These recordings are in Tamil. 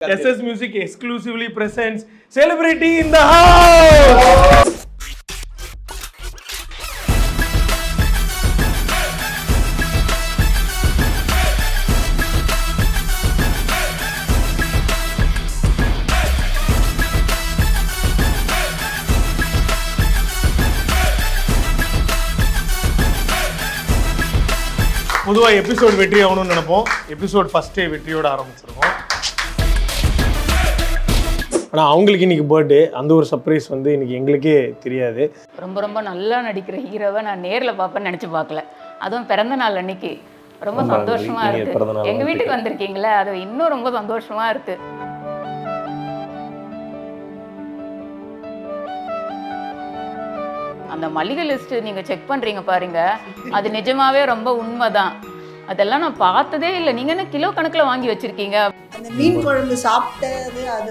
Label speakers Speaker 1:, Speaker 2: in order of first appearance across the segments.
Speaker 1: SS music exclusively presence celebrity in the house பொதுவாக எபிசோட் வெற்றி ஆகணும்னு நினைப்போம். எபிசோட் ஃபஸ்ட்டே வெற்றியோட ஆரம்பிச்சிருக்கோம் ஆனால் அவங்களுக்கு இன்னைக்கு பர்த்டே அந்த ஒரு சர்ப்ரைஸ் வந்து இன்னைக்கு எங்களுக்கே தெரியாது.
Speaker 2: ரொம்ப ரொம்ப நல்லா நடிக்கிற ஹீரோவை நான் நேர்ல பார்ப்பேன்னு நினைச்சு பார்க்கல. அதுவும் பிறந்த நாள் அன்னைக்கு. ரொம்ப சந்தோஷமா இருக்கு. எங்க வீட்டுக்கு. வந்திருக்கீங்களே அது இன்னும் ரொம்ப சந்தோஷமா இருக்கு. அந்த மளிகை லிஸ்ட் நீங்க செக் பண்றீங்க பாருங்க. அது நிஜமாவே ரொம்ப உண்மைதான். அதெல்லாம் நான் பார்த்ததே இல்லை. நீங்க என்ன கிலோ கணக்குல வாங்கி வச்சிருக்கீங்க?
Speaker 3: அந்த மீன் குழம்பு சாப்பிட்டது அது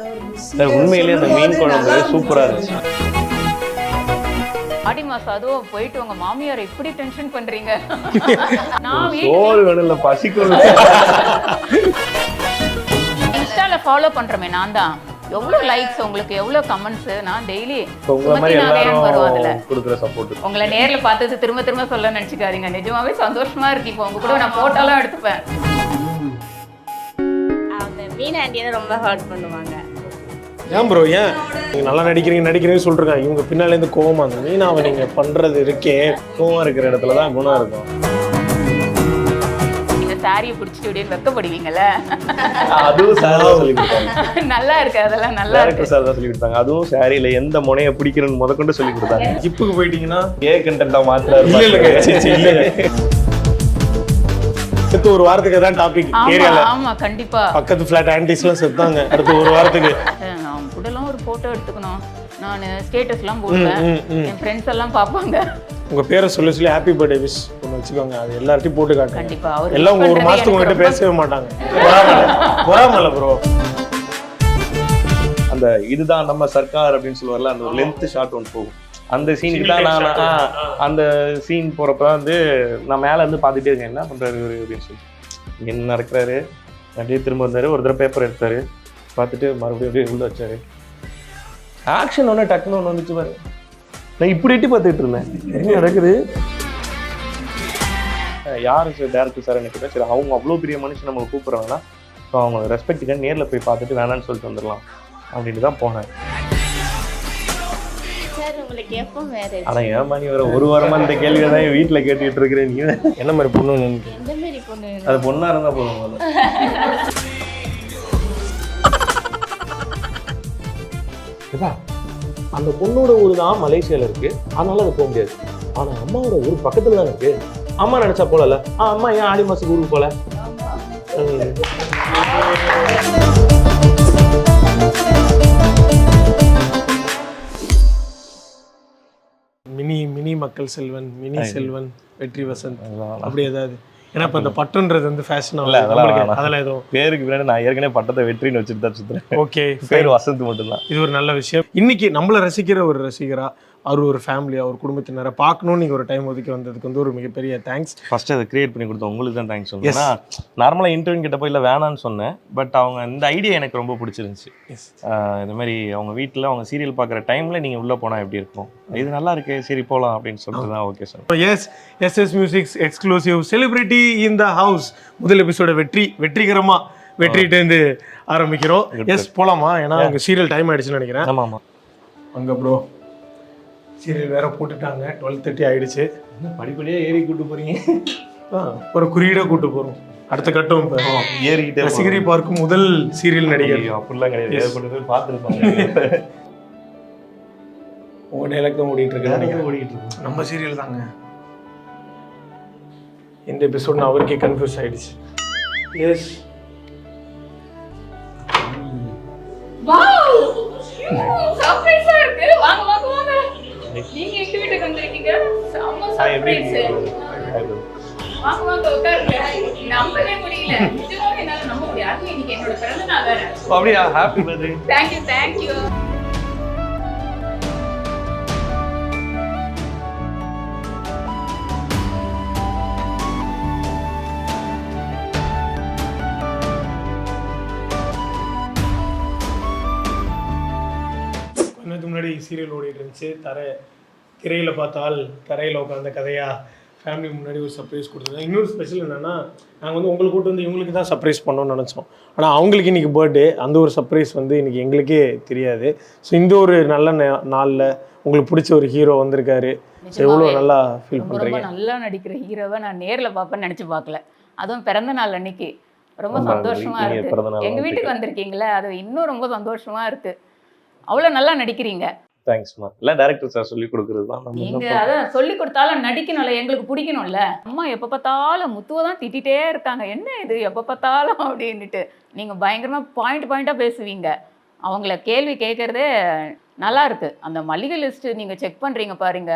Speaker 3: ஒரு
Speaker 4: உண்மையிலேயே அந்த மீன் குழம்பு
Speaker 3: நல்லா
Speaker 4: சூப்பரா
Speaker 3: இருந்துச்சு.
Speaker 2: ஆடி மாசம் அதுவும் போயிட்டு உங்க மாமியார் இப்படி டென்ஷன் பண்றீங்க? நான்
Speaker 4: சோறு வேணும்ல பசிக்கும்
Speaker 2: இன்ஸ்டால ஃபாலோ பண்றமே நான் தான். எவ்வளவு லைக்ஸ் உங்களுக்கு எவ்வளவு கமெண்ட்ஸ் நான் டெய்லி
Speaker 4: உங்களை மாதிரி
Speaker 2: வரும் அதுல
Speaker 4: எல்லாரும் கொடுக்குற சப்போர்ட்
Speaker 2: உங்களை நேர்ல பார்த்தது திரும்ப திரும்ப சொல்ல நினைச்சுக்காதீங்க. நிஜமாவே சந்தோஷமா இருக்கு. இப்போ உங்க கூட நான் போட்டோலாம் எடுத்துப்பேன்.
Speaker 5: மீன் ஆண்டியை ரொம்ப ஹர்ட் பண்ணுவாங்க.
Speaker 1: ஏன் ப்ரோ ஏன்? நீங்கள் நல்லா நடிக்கிறீங்க நடிக்கிறீங்கன்னு சொல்லிருக்காங்க இவங்க பின்னாலேருந்து கோவமா அந்த மீனாவை நீங்கள் பண்ணுறது இருக்கே.
Speaker 4: கோவம் இருக்கிற இடத்துல தான் குணம் இருக்கும்.
Speaker 2: இந்த சாரியை பிடிச்சிட்டு இப்படின்னு வெக்கப்படுவீங்கல்ல?
Speaker 4: அதுவும் சார் தான் சொல்லி கொடுத்தாங்க.
Speaker 2: நல்லா இருக்கு அதெல்லாம் நல்லா இருக்கு.
Speaker 4: டேரக்டர் சார் தான் சொல்லி கொடுத்தாங்க. அதுவும் சாரியில எந்த முனையை பிடிக்கணும்னு முதற்கொண்டு சொல்லி கொடுத்தாங்க.
Speaker 1: ஜிப்புக்கு போயிட்டீங்கன்னா
Speaker 4: ஏ கண்டென்ட்டா மாத்துறாரு
Speaker 1: இல்ல இல்லைங்க சரி, அடுத்து ஒரு வாரத்துக்கு தான் டாபிக் ஏரியால
Speaker 2: ஆமா கண்டிப்பா.
Speaker 1: பக்கத்து ஃபிளாட் ஆன்டிஸ்லாம் செத்தாங்க. அடுத்து ஒரு வாரத்துக்கு.
Speaker 2: நான் கூடலாம் ஒரு போட்டோ எடுத்துக்கணும். நான் ஸ்டேட்டஸ்லாம் போடுவேன். என் ஃப்ரெண்ட்ஸ் எல்லாம் பார்ப்பாங்க.
Speaker 1: உங்க பேரை சொல்லி சொல்லி ஹாப்பி பர்த்டே விஷ் ஒன்று வச்சுக்கோங்க. அது எல்லார்ட்டையும் போட்டு காட்டுங்க.
Speaker 2: கண்டிப்பா அவர்
Speaker 1: எல்லாம் உங்க ஒரு மாசத்துக்கு உங்ககிட்ட பேசவே மாட்டாங்க. பொறாமல ப்ரோ
Speaker 4: அந்த இதுதான் நம்ம சர்க்கார் அப்படின்னு சொல்லுவார்ல அந்த ஒரு லென்த் ஷாட் ஒன்று போகும். அந்த சீனுக்கு தான் நான் அந்த சீன் போறப்ப வந்து நான் மேல இருந்து பார்த்துட்டே இருக்கேன். என்ன பண்றாரு இவரு அப்படின்னு சொல்லி. என்ன நடக்கிறாரு? அப்படியே திரும்ப வந்தாரு. ஒரு தடவை பேப்பர் எடுத்தாரு. பார்த்துட்டு மறுபடியும் அப்படியே உள்ள வச்சாரு. ஆக்ஷன் ஒன்று டக்குன்னு ஒன்று வந்துச்சு பாரு. நான் இப்படி எட்டி பார்த்துட்டு இருந்தேன். என்ன நடக்குது? யாரு சார் டேரக்டர் சார் எனக்கு. சரி அவங்க அவ்வளோ பெரிய மனுஷன் நம்ம கூப்பிட்றாங்கன்னா ஸோ அவங்க ரெஸ்பெக்ட்டுக்கு நேரில் போய் பார்த்துட்டு வேணான்னு சொல்லிட்டு வந்துடலாம். அப்படின்ட்டு தான் போனேன்.
Speaker 5: உங்களுக்கு எப்போ மேரேஜ்
Speaker 4: நீ வர ஒரு வாரமா இந்த கேள்வியை தான் என் வீட்டில் கேட்டுட்டு இருக்கிறேன். நீ
Speaker 1: என்ன மாதிரி பொண்ணு?
Speaker 5: எந்த மாரி பொண்ணு
Speaker 4: அது போதும்
Speaker 6: அந்த பொண்ணோட ஊர் தான் மலேசியால இருக்கு. அதனால அது போக முடியாது. ஆனா அம்மாவோட ஊர் பக்கத்துல தான் இருக்கு. அம்மா நினைச்சா போலல ஆ அம்மா ஏன் ஆடி மாசத்துக்கு ஊருக்கு போல?
Speaker 1: மினி மினி மக்கள் செல்வன் மினி. செல்வன் வெற்றி வசந்த். அப்படி ஏதாவது. ஏன்னா இப்ப அந்த பட்டுன்றது வந்து ஃபேஷன்
Speaker 4: இல்ல, அதெல்லாம்.
Speaker 1: அதெல்லாம் எதுவும்.
Speaker 4: பேருக்கு பின்னாடி நான் ஏற்கனவே பட்டத்தை வெற்றின்னு வச்சுட்டு தான் சுத்துறேன்.
Speaker 1: ஓகே
Speaker 4: பேர் வசந்த் மட்டும்தான்.
Speaker 1: இது ஒரு நல்ல விஷயம். இன்னைக்கு நம்மளை ரசிக்கிற ஒரு ரசிகரா அவர் ஒரு ஃபேமிலியா ஒரு குடும்பத்தினரை பார்க்கணும்னு நீங்க ஒரு டைம் ஒதுக்கி வந்ததுக்கு வந்து ஒரு மிகப்பெரிய தேங்க்ஸ்
Speaker 4: ஃபர்ஸ்ட் அதை கிரியேட் பண்ணி கொடுத்தோம் உங்களுக்கு தான் தேங்க்ஸ் ஏன்னா நார்மலாக இன்டர்வியூ கிட்ட போய் இல்லை வேணான்னு சொன்னேன். பட் அவங்க இந்த ஐடியா எனக்கு ரொம்ப பிடிச்சிருந்துச்சு. இந்த மாதிரி அவங்க வீட்டில் அவங்க சீரியல் பார்க்குற டைமில் நீங்கள் உள்ளே போனால் எப்படி இருக்கும்? இது நல்லா இருக்கு சரி போகலாம் அப்படின்னு சொல்லிட்டு தான் okay sir
Speaker 1: yes S S music's exclusive celebrity in the house முதல் எபிசோட வெற்றி வெற்றிகரமா வெற்றிட்டேருந்து ஆரம்பிக்கிறோம். எஸ் போலாமா? ஏன்னா உங்க சீரியல் டைம் ஆயிடுச்சுன்னு நினைக்கிறேன்.
Speaker 4: ஆமாம் ஆமாம்
Speaker 1: அங்க ப்ரோ சீரியல் வேற போட்டுட்டாங்க. டுவெல் தேர்ட்டி ஆயிடுச்சு.
Speaker 4: என்ன படிப்படியாக ஏறி கூட்டு போகிறீங்க
Speaker 1: ஆ, ஒரு குறியீடா கூட்டு போறோம். அடுத்த கட்டம் இப்ப.
Speaker 4: ஏறிக்கிட்டே
Speaker 1: ரசிகரை பார்க்கும் முதல் சீரியல் நடிகர்.
Speaker 4: அப்படிலாம் கிடையாது. ஏற்பட்டு போய் பார்த்துருப்பாங்க.
Speaker 1: உங்க டைலாக் தான் ஓடிட்டு இருக்கு
Speaker 4: ஓடிட்டு இருக்கு.
Speaker 1: நம்ம சீரியல் தாங்க. இந்த எபிசோட் நான் அவருக்கே கன்ஃபியூஸ் ஆயிடுச்சு. எஸ்
Speaker 2: சர்ப்ரைஸா நீங்க எங்க வீட்டுக்கு வந்திருக்கீங்க? செம்ம சர்ப்ரைஸ் வாங்க வாங்க உட்காருங்க. நம்பவே முடியல. நிஜமாவே என்னால நம்ப முடியாது. இன்னைக்கு என்னோட பிறந்த நாள் வேற.
Speaker 4: அப்படியா? Happy birthday
Speaker 2: thank you thank you முன்னாடி
Speaker 1: சீரியல் ஓடிட்டு இருந்துச்சு. தர திரையில் பார்த்தால் தரையில் உட்காந்த கதையா ஃபேமிலி முன்னாடி ஒரு சர்ப்ரைஸ் கொடுத்துருந்தோம் இன்னொரு ஸ்பெஷல் என்னன்னா நாங்கள் வந்து உங்களுக்கு கூட்டு வந்து இவங்களுக்கு தான் சர்ப்ரைஸ் பண்ணோம்னு நினச்சோம். ஆனால் அவங்களுக்கு இன்னைக்கு பர்த்டே அந்த ஒரு சர்ப்ரைஸ் வந்து இன்னைக்கு எங்களுக்கே தெரியாது. ஸோ இந்த ஒரு நல்ல நாள்ல உங்களுக்கு பிடிச்ச ஒரு ஹீரோ வந்திருக்காரு. எவ்வளோ நல்லா ஃபீல் பண்ணுறீங்க
Speaker 2: நல்லா நடிக்கிற ஹீரோவை நான் நேர்ல பார்ப்பேன்னு நினைச்சு பார்க்கல. அதுவும் பிறந்த நாள் அன்னைக்கு. ரொம்ப சந்தோஷமா இருக்கு.
Speaker 4: பிறந்த நாள்
Speaker 2: எங்க வீட்டுக்கு வந்திருக்கீங்களே அது இன்னும் ரொம்ப சந்தோஷமா இருக்கு. அவ்வளவு நல்லா நடிக்கிறீங்க.
Speaker 4: தேங்க்ஸ்மா இல்லை டேரக்டர் சார் சொல்லி கொடுக்குறது தான்
Speaker 2: நீங்க அதான் சொல்லி கொடுத்தாலும் நடிக்கணும்ல எங்களுக்கு பிடிக்கணும்ல. அம்மா எப்ப பார்த்தாலும் முத்துவை தான் திட்டிகிட்டே இருக்காங்க. என்ன இது? எப்ப பார்த்தாலும் அப்படின்னுட்டு. நீங்க பயங்கரமா பாயிண்ட் பாயிண்டா பேசுவீங்க. அவங்கள கேள்வி கேட்கறதே நல்லா இருக்கு. அந்த மளிகை லிஸ்ட் நீங்க செக் பண்றீங்க பாருங்க.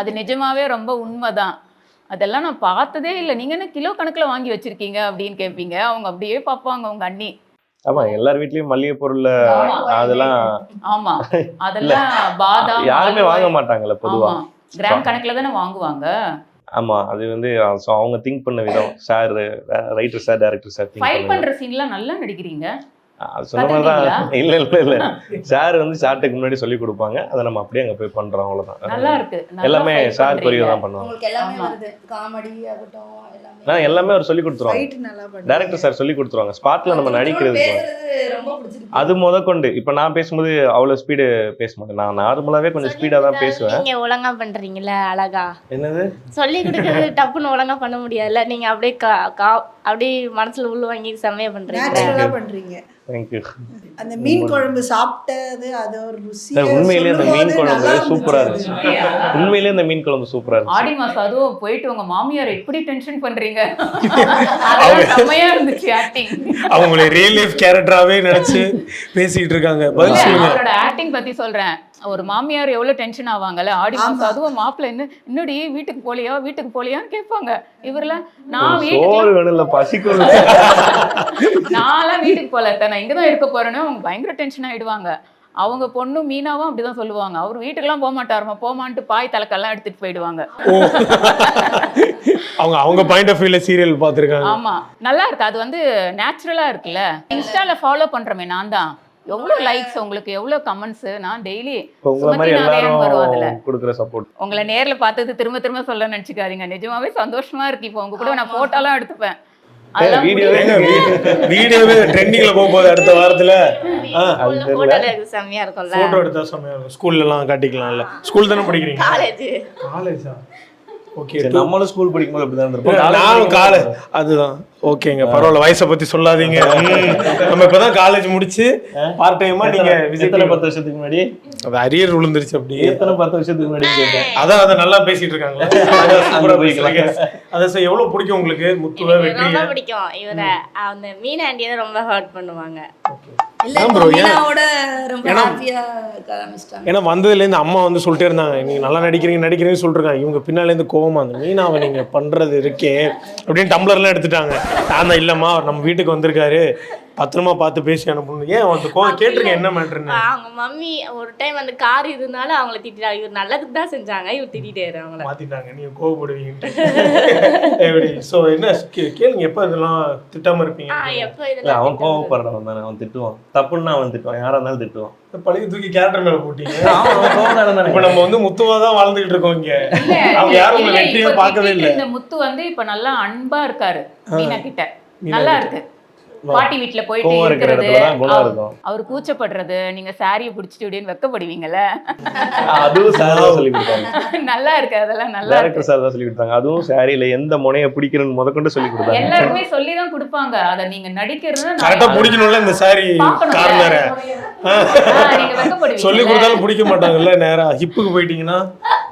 Speaker 2: அது நிஜமாவே ரொம்ப உண்மைதான். அதெல்லாம் நான் பார்த்ததே இல்லை. நீங்க என்ன கிலோ கணக்குல வாங்கி வச்சிருக்கீங்க அப்படின்னு கேட்பீங்க அவங்க அப்படியே பார்ப்பாங்க உங்க அண்ணி.
Speaker 4: ஆமா எல்லார் வீட்லயும் மளிகை பொருள்
Speaker 2: ஆமா.
Speaker 4: அதெல்லாம்
Speaker 2: ஆமா. அதெல்லாம் பாதாம்
Speaker 4: யாருமே வாங்க மாட்டாங்கல்ல பொதுவா.
Speaker 2: கிராம் கணக்குல தானே வாங்குவாங்க?
Speaker 4: ஆமா அது வந்து அவங்க திங்க் பண்ண விதம். Sir writer sir director sir
Speaker 2: fight பண்ற சீன்லாம் நல்லா நடிக்கிறீங்க?
Speaker 4: சொன்ன மாதிரி தான் இல்ல இல்ல இல்ல. சார் வந்து ஷார்ட்டுக்கு முன்னாடி சொல்லி கொடுப்பாங்க. அதை நம்ம அப்படியே அங்க போய் பண்றோம் அவ்வளவுதான்.
Speaker 2: நல்லா இருக்கு.
Speaker 4: எல்லாமே சார். கொரியோ தான் பண்ணுவாங்க.
Speaker 3: உங்களுக்கு எல்லாமே
Speaker 2: ஆமா.
Speaker 3: வருது. காமெடி ஆகட்டும் எல்லாமே.
Speaker 4: நான் எல்லாமே அவர் சொல்லி கொடுத்துருவாங்க.
Speaker 3: ஃபைட் நல்லா பண்ணுங்க
Speaker 4: டேரக்டர் சார் சொல்லி கொடுத்துருவாங்க. ஸ்பாட்ல நம்ம நடிக்கிறதுக்கு
Speaker 3: பேசுறது ரொம்ப பிடிச்சிருக்கு.
Speaker 4: அது முத கொண்டு இப்ப நான் பேசும்போது அவ்வளவு ஸ்பீடு பேச மாட்டேன். நான் நார்மலாவே கொஞ்சம் ஸ்பீடா தான் பேசுவேன்.
Speaker 5: நீங்க ஒழுங்கா பண்றீங்கல்ல அழகா.
Speaker 4: என்னது?
Speaker 5: சொல்லி கொடுக்கறது டப்புன்னு ஒழுங்கா பண்ண முடியாதுல்ல. நீங்க அப்படியே கா- கா- அப்படியே மனசுல உள்ள வாங்கி செம்மையா பண்றீங்க.
Speaker 3: பண்றீங்க.
Speaker 4: தேங்க்யூ
Speaker 3: அந்த மீன் குழம்பு சாப்பிட்டது அது ஒரு ருசி
Speaker 4: உண்மையிலேயே அந்த மீன் குழம்பு சூப்பரா இருந்துச்சு. உண்மையிலேயே அந்த மீன் குழம்பு சூப்பரா இருந்துச்சு.
Speaker 2: ஆடி மாசம் அதுவும் போயிட்டு உங்க மாமியார் எப்படி டென்ஷன் பண்றீங்க? செம்மையா இருந்துச்சு ஆக்டிங்
Speaker 1: அவங்களை ரியல் லைஃப் கேரக்டராகவே நினச்சி பேசிக்கிட்டு இருக்காங்க. பதில் சொல்லுங்க.
Speaker 2: ஆக்டிங் பத்தி சொல்றேன். ஒரு மாமியார் எவ்வளவு டென்ஷன் ஆவாங்கல்ல? ஆடி மாசம் அதுவும் மாப்பிள்ளை என்ன இன்னொடி வீட்டுக்கு போலியா? வீட்டுக்கு போலியான்னு கேட்பாங்க. இவர்ல நான் வீட்டுக்கு நான்லாம் வீட்டுக்கு போல நான் இங்கதான் இருக்க போறேன்னு அவங்க பயங்கர டென்ஷன் ஆயிடுவாங்க. அவங்க பொண்ணு மீனாவும் அப்படிதான் சொல்லுவாங்க. அவர் வீட்டுக்கெல்லாம் போக மாட்டாருமா போமான்ட்டு பாய் தலைக்கெல்லாம் எடுத்துட்டு போயிடுவாங்க.
Speaker 1: அவங்க அவங்க பாயிண்ட் ஆஃப் வியூல சீரியல் பார்த்துருக்காங்க.
Speaker 2: ஆமா. நல்லா இருக்கு. அது வந்து நேச்சுரலா இருக்குல்ல. இன்ஸ்டால ஃபாலோ பண்றமே நான் தான் எவ்வளவு லைக்ஸ் உங்களுக்கு எவ்வளவு கமெண்ட்ஸ் நான் டெய்லி
Speaker 4: கொடுக்குற சப்போர்ட்
Speaker 2: உங்களை நேர்ல பார்த்தது திரும்ப திரும்ப சொல்ல நினைச்சுக்காதீங்க. நிஜமாவே சந்தோஷமா இருக்கு இப்போ. உங்க கூட நான் போட்டோலாம் எடுத்துப்பேன்.
Speaker 4: வீடியோவே
Speaker 1: வீடியோவே ட்ரெண்டிங்ல போகும்போது அடுத்த வாரத்துல
Speaker 5: செம்மையா இருக்கும்ல.
Speaker 1: போட்டோ எடுத்தா செம்மையா இருக்கும். ஸ்கூல்ல எல்லாம் காட்டிக்கலாம்ல. ஸ்கூல் தானே படிக்கிறீங்க?
Speaker 5: காலேஜ்
Speaker 1: காலேஜா ஓகே
Speaker 4: நம்மளும் ஸ்கூல் படிக்கும்போது அப்படிதான் இருந்திருப்போம்.
Speaker 1: காலேஜ் அதுதான். ஓகேங்க பரவாயில்ல வயசை பத்தி சொல்லாதீங்க. நம்ம இப்பதான் காலேஜ் முடிச்சு பார்ட் டைமா நீங்க
Speaker 4: எத்தனை பத்து வருஷத்துக்கு முன்னாடி?
Speaker 1: அது அரியர் விழுந்துருச்சு அப்படி.
Speaker 4: எத்தனை பத்து வருஷத்துக்கு முன்னாடி கேட்டேன்.
Speaker 1: அதான் அதை நல்லா பேசிட்டு இருக்காங்க. அதை சார் எவ்வளவு பிடிக்கும் உங்களுக்கு? முத்துவ வெற்றிய?
Speaker 5: பிடிக்கும். இவரை அந்த மீன் ஆண்டியை தான் ரொம்ப ஹர்ட் பண்ணுவாங்க.
Speaker 1: ஏன்னா-
Speaker 3: ஹாப்பியா ஆரம்பிச்சிட்டாங்க.
Speaker 1: ஏன்னா வந்ததுல இருந்து அம்மா வந்து சொல்லிட்டே இருந்தாங்க நீங்க நல்லா நடிக்கிறீங்க நடிக்கிறீங்கன்னு சொல்லிருக்காங்க. இவங்க பின்னால இருந்து கோவமா அந்த மீனாவை நீங்க பண்றது இருக்கே அப்படின்னு டம்ளர்லாம் எடுத்துட்டாங்க. நான் தான் இல்லம்மா அவர் நம்ம வீட்டுக்கு வந்திருக்காரு. பத்திரமா பார்த்து பேசி அனுப்பணும். ஏன் அந்த கோவம் கேட்டிருக்கேன் என்ன மேட்ருன்னு
Speaker 5: அவங்க மம்மி ஒரு டைம் அந்த கார் இருந்தாலும் அவங்கள திட்டிட்டாங்க இவர் நல்லதுக்கு தான் செஞ்சாங்க. இவர் திட்டிட்டாரு அவங்கள.
Speaker 1: மாத்திட்டாங்க. நீங்க கோவப்படுவீங்கன்ட்டு. எப்படி? ஸோ என்ன கேளுங்க எப்போ இதெல்லாம் திட்டாம இருப்பீங்க?
Speaker 5: எப்போ இதெல்லாம்
Speaker 4: அவன் கோவப்படுறவன் தானே அவன் திட்டுவான். தப்புன்னா அவன் திட்டுவான். யாரா இருந்தாலும் திட்டுவான்.
Speaker 1: பழைய தூக்கி கேரக்டர் மேல போட்டீங்க. இப்போ நம்ம வந்து முத்துவா தான் வாழ்ந்துகிட்டு இருக்கோம் இங்க. அவங்க யாரும் உங்க
Speaker 2: இல்ல,
Speaker 1: வெற்றியே பார்க்கவே இல்ல.
Speaker 2: இந்த முத்து வந்து இப்ப நல்லா அன்பா இருக்காரு மீனா கிட்ட நல்லா இருக்கு. பாட்டி வீட்டுல போயிட்டு இருக்கிறது. அவர் கூச்சப்படுறது நீங்க சாரியை பிடிச்சிட்டு இப்படின்னு வெக்கப்படுவீங்கல்ல?
Speaker 4: அதுவும் சார் தான் சொல்லி கொடுத்தாங்க
Speaker 2: நல்லா இருக்கு அதெல்லாம் நல்லா இருக்கு.
Speaker 4: சார் தான் சொல்லி கொடுத்தாங்க அதுவும் சாரியில எந்த முனையை பிடிக்கணும்னு முதற்கொண்டு சொல்லி கொடுத்தாங்க
Speaker 2: எல்லாருமே சொல்லி தான் கொடுப்பாங்க. அத நீங்க நடிக்கிறது
Speaker 1: கரெக்டா பிடிக்கணும்ல இந்த சாரி
Speaker 2: வெக்கப்படுவீங்க
Speaker 1: சொல்லி கொடுத்தாலும் பிடிக்க மாட்டாங்கல்ல நேரா. ஹிப்புக்கு போயிட்டீங்கன்னா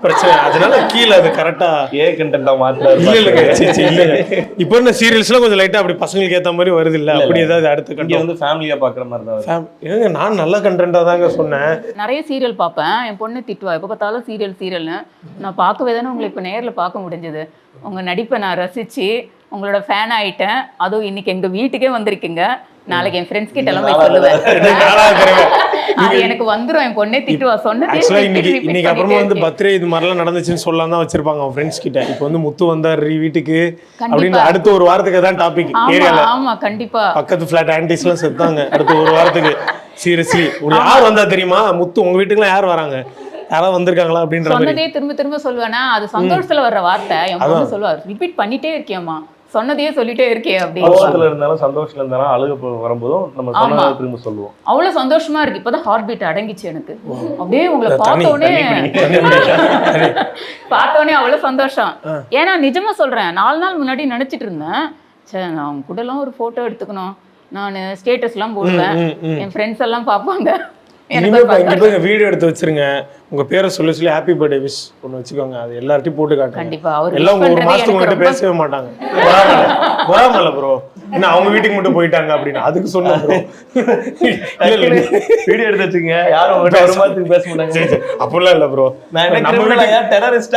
Speaker 1: பிரச்சனை. அதனால கீழே அது கரெக்டா
Speaker 4: ஏ கண்டென்ட்டா
Speaker 1: இல்ல இல்லைங்க
Speaker 4: மாத்துறாரு
Speaker 1: சீ, சீ, இல்லைங்க இப்போ இந்த சீரியல்ஸ்லாம் கொஞ்சம் லைட்டா அப்படி பசங்களுக்கு ஏத்த மாதிரி வருது இல்ல? அப்படி ஏதாவது அடுத்த கட்டம்?
Speaker 4: வந்து ஃபேமிலியா பாக்குற மாதிரி தான்
Speaker 1: ஏங்க நான் நல்ல கண்டென்ட்டா தாங்க சொன்னேன்.
Speaker 2: நிறைய சீரியல் பார்ப்பேன். என் பொண்ணு திட்டுவா எப்போ பார்த்தாலும் சீரியல் சீரியல்னு நான் பார்க்கவே தானே உங்களை இப்போ நேரில் பார்க்க முடிஞ்சது. உங்கள் நடிப்பை நான் ரசித்து உங்களோட ஃபேன் ஆயிட்டேன். அதுவும் இன்னைக்கு எங்கள் வீட்டுக்கே வந்திருக்கீங்க. நாளைக்கு என் ஃப்ரெண்ட்ஸ் கிட்ட எல்லாம் போய் சொல்லுவேன். அது எனக்கு வந்துரும் என் பொண்ணே திட்டுவா. சொன்னதே
Speaker 1: இன்னைக்கு இன்னைக்கு அப்புறமா வந்து. பர்த்டே இது மாதிரிலாம் நடந்துச்சுன்னு சொல்லலாம் தான் வச்சிருப்பாங்க அவன் ஃப்ரெண்ட்ஸ் கிட்ட. இப்போ வந்து முத்து வந்தாரு வீட்டுக்கு. அப்படின்னு அடுத்த ஒரு வாரத்துக்கு தான் டாபிக்
Speaker 2: ஆமா
Speaker 1: ஏரியால.
Speaker 2: ஆமா கண்டிப்பா.
Speaker 1: பக்கத்து ஃபிளாட் ஆன்டிஸ்லாம் செத்தாங்க. அடுத்த ஒரு வாரத்துக்கு. சீரியஸ்லி ஒரு யார் வந்தா தெரியுமா? முத்து உங்க வீட்டுக்குலாம் யார் வராங்க? யாராவது வந்திருக்காங்களா அப்படின்ற மாதிரி.
Speaker 2: சொன்னதே திரும்ப திரும்ப சொல்லுவேனா. அது சந்தோஷத்துல வர்ற வார்த்தை. என் பொண்ணு சொல்லுவா ரிப்பீட் பண்ணிட்டே இருக்கியம்மா. சொன்னதையே சொல்லிட்டே இருக்கே அப்படின்னு.
Speaker 4: இருந்தாலும் சந்தோஷத்துல இருந்தாலும் அழுக போ- வரும்போதும் நம்ம சொன்னதை. திரும்ப சொல்லுவோம்.
Speaker 2: அவ்வளவு சந்தோஷமா இருக்கு. இப்பதான் ஹார்ட் பீட் அடங்கிச்சு எனக்கு. அப்படியே உங்களை
Speaker 1: தண்ணி,
Speaker 2: பார்த்த உடனே
Speaker 1: தண்ணி குடி. தண்ணி.
Speaker 2: பார்த்த உடனே அவ்வளவு சந்தோஷம். ஏன்னா நிஜமா சொல்றேன் நாலு நாள் முன்னாடி நினைச்சிட்டு இருந்தேன். சரி நான் அவங்க கூட எல்லாம் ஒரு போட்டோ எடுத்துக்கணும். நான் ஸ்டேட்டஸ் எல்லாம் போடுவேன். என் ஃப்ரெண்ட்ஸ் எல்லாம் பார்ப்பாங்க.
Speaker 1: வீடியோ எடுத்து வச்சிருங்க. உங்க பேரை சொல்லி சொல்லி ஹாப்பி பர்த்டே விஷ் ஒன்று வச்சுக்கோங்க. அது எல்லார்ட்டையும் போட்டு காட்டுங்க.
Speaker 2: கண்டிப்பா
Speaker 1: எல்லாம் ஒரு மாசத்துக்கு
Speaker 2: ரொம்ப
Speaker 1: பேசவே மாட்டாங்க. வராமல ப்ரோ என்ன அவங்க வீட்டுக்கு மட்டும் போயிட்டாங்க அப்படின்னு? அதுக்கு சொன்னேன் ப்ரோ
Speaker 4: வீடியோ எடுத்து வச்சுங்க யாரும் ஒரு பேச மாட்டாங்க.
Speaker 1: அப்படிலாம் இல்ல ப்ரோ
Speaker 4: நான் என்ன
Speaker 1: நம்ம?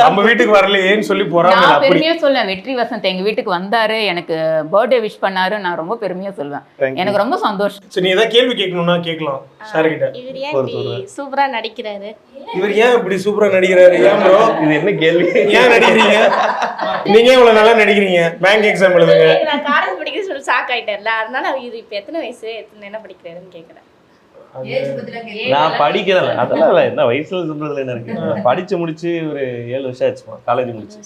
Speaker 1: நம்ம வீட்டுக்கு வரலையேன்னு சொல்லி போறாங்க
Speaker 2: நான் பெருமையா சொல்லுவேன். வெற்றி வசந்த் எங்க வீட்டுக்கு வந்தாரு. எனக்கு பர்த்டே விஷ் பண்ணாரு. நான் ரொம்ப பெருமையா சொல்லுவேன். எனக்கு ரொம்ப சந்தோஷம்.
Speaker 1: சரி நீ ஏதாவது கேள்வி கேட்கணும்னா கேட்கலாம். சார் கிட்ட
Speaker 5: இவர் ஏன் இப்படி சூப்பரா நடிக்கிறாரு?
Speaker 1: இவர் ஏன் இப்படி சூப்பரா நடிக்கிறாரு? ஏன் ப்ரோ
Speaker 4: இது என்ன கேள்வி?
Speaker 1: ஏன் நடிக்கிறீங்க? நீங்க இவ்வளவு நல்லா நடிக்கிறீங்க? பேங்க் எக்ஸாம் எழுதுங்க.
Speaker 5: நான் காலேஜ் படிக்க சொல்லி ஷாக் ஆயிட்டேன்ல அதனால இது இப்ப எத்தனை வயசு எத்தனை என்ன படிக்கிறாருன்னு கேக்குறேன்.
Speaker 4: நான் படிக்கிறேன் அதெல்லாம் இல்ல. என்ன வயசுல சொல்றதுல என்ன இருக்கு? படிச்சு முடிச்சு ஒரு ஏழு வருஷம் ஆச்சுமா காலேஜ் முடிச்சு.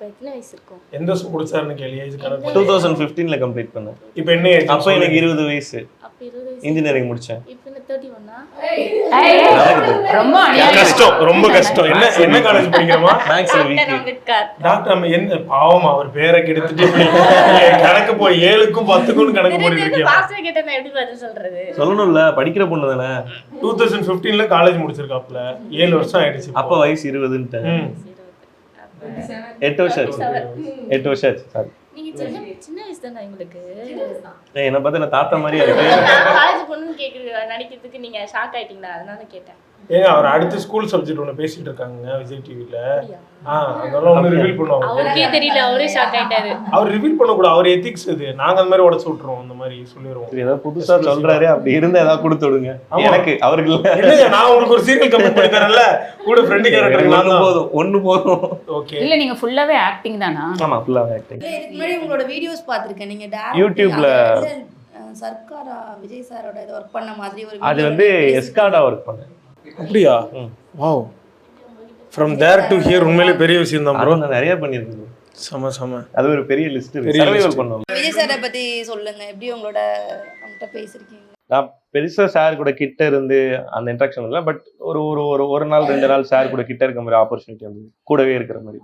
Speaker 5: அப்ப எத்தனை வயசு இருக்கும்?
Speaker 1: எந்த வருஷம் முடிச்சாருன்னு கேள்வி ஏஜ் கணக்கு
Speaker 4: டூ தௌசண்ட் ஃபிஃப்டீன்ல கம்ப்ளீட் பண்ணேன்.
Speaker 1: இப்போ என்ன?
Speaker 4: அப்போ எனக்கு இருபது வயசு.
Speaker 5: அப்ப இருபது வயசு.
Speaker 4: இன்ஜினியரிங் முடிச்சேன்.
Speaker 5: இப்ப என்ன தேர்ட்டி ஒன்னா
Speaker 2: ரொம்ப அநியாயம்.
Speaker 1: கஷ்டம் ரொம்ப கஷ்டம். என்ன என்ன காலேஜ் படிக்கிறோமா?
Speaker 4: மேக்ஸ்ல வீக்
Speaker 1: டாக்டர் நம்ம என்ன பாவம் அவர் பேரை கெடுத்துட்டு கணக்கு போய் ஏழுக்கும் பத்துக்கும் கணக்கு போட்டு இருக்கேன்
Speaker 4: சொல்லணும்ல படிக்கிற பொண்ணு தானே.
Speaker 1: டூ தௌசண்ட் ஃபிஃப்டீன்ல காலேஜ் முடிச்சிருக்காப்ல ஏழு வருஷம் ஆயிடுச்சு
Speaker 4: அப்ப வயசு இருபதுன்ட்டு. எட்டு வருஷம் ஆச்சு. எட்டு வருஷம் ஆச்சு. சாரி.
Speaker 5: நீங்க சின்ன சின்ன வயசு தானே உங்களுக்கு?
Speaker 4: என்னை பார்த்து என்ன தாத்தா மாதிரியா இருக்கு.
Speaker 5: காலேஜ் பொண்ணுன்னு கேக்குறது நடிக்கிறதுக்கு நீங்க ஷாக் ஆயிட்டீங்களா? அதனால கேட்டேன்.
Speaker 1: ஏங்க அவர் அடுத்த ஸ்கூல் சப்ஜெக்ட் ஒன்று பேசிட்டு இருக்காங்க விஜய் டிவில ஆ அதெல்லாம் ஒன்று ரிவீல் பண்ணுவாங்க.
Speaker 5: அவருக்கே தெரியல அவரே ஷாக் ஆயிட்டாரு.
Speaker 1: அவர் ரிவீல் பண்ணக்கூடாது அவர் எத்திக்ஸ் இது. நாங்க அந்த மாதிரி உடச்சு விட்டுருவோம் அந்த மாதிரி சொல்லிடுவோம்.
Speaker 4: சரி, ஏதாவது புதுசா சொல்றாரு அப்படி இருந்தா ஏதாவது கொடுத்து விடுங்க. எனக்கு அவருக்கு இல்ல.
Speaker 1: நான் உங்களுக்கு ஒரு சீரியல் கம்பெனி பண்ணி தரேன்ல கூட ஃப்ரெண்டு கேரக்டர் நான்
Speaker 4: போதும் ஒண்ணு போதும்.
Speaker 1: ஓகே
Speaker 2: இல்ல நீங்க ஃபுல்லாவே ஆக்டிங் தானா?
Speaker 4: ஆமா ஃபுல்லாக ஆக்டிங்
Speaker 3: இதுக்கு முன்னாடி உங்களோட வீடியோஸ் பார்த்திருக்கேன். நீங்க அஹ், சர்க்காரா விஜய் சாரோட ஒர்க் பண்ண மாதிரி ஒரு
Speaker 4: அது வந்து
Speaker 3: நீங்க
Speaker 4: எஸ்கார்டா ஒர்க் பண்ணேன்.
Speaker 1: அப்படியா. Wow from there to here உண்மையிலே பெரிய விஷயம் தான் ப்ரோ
Speaker 4: நான் நிறைய பண்ணியிருக்கேன்
Speaker 1: செம செம.
Speaker 4: அது ஒரு பெரிய லிஸ்ட்
Speaker 1: பெரிய
Speaker 4: சர்வைவல். பண்ணோம்
Speaker 3: விஜய் சாரை பத்தி சொல்லுங்க. எப்படி உங்களோட அவங்ககிட்ட பேசிருக்கீங்க?
Speaker 4: நான் பெருசா சார் கூட கிட்ட இருந்து அந்த இன்ட்ராக்ஷன் இல்லை பட் ஒரு ஒரு ஒரு ஒரு நாள் ரெண்டு நாள் சார் கூட கிட்ட இருக்க மாதிரி ஆப்பர்ச்சுனிட்டி வந்து கூடவே இருக்கிற மாதிரி.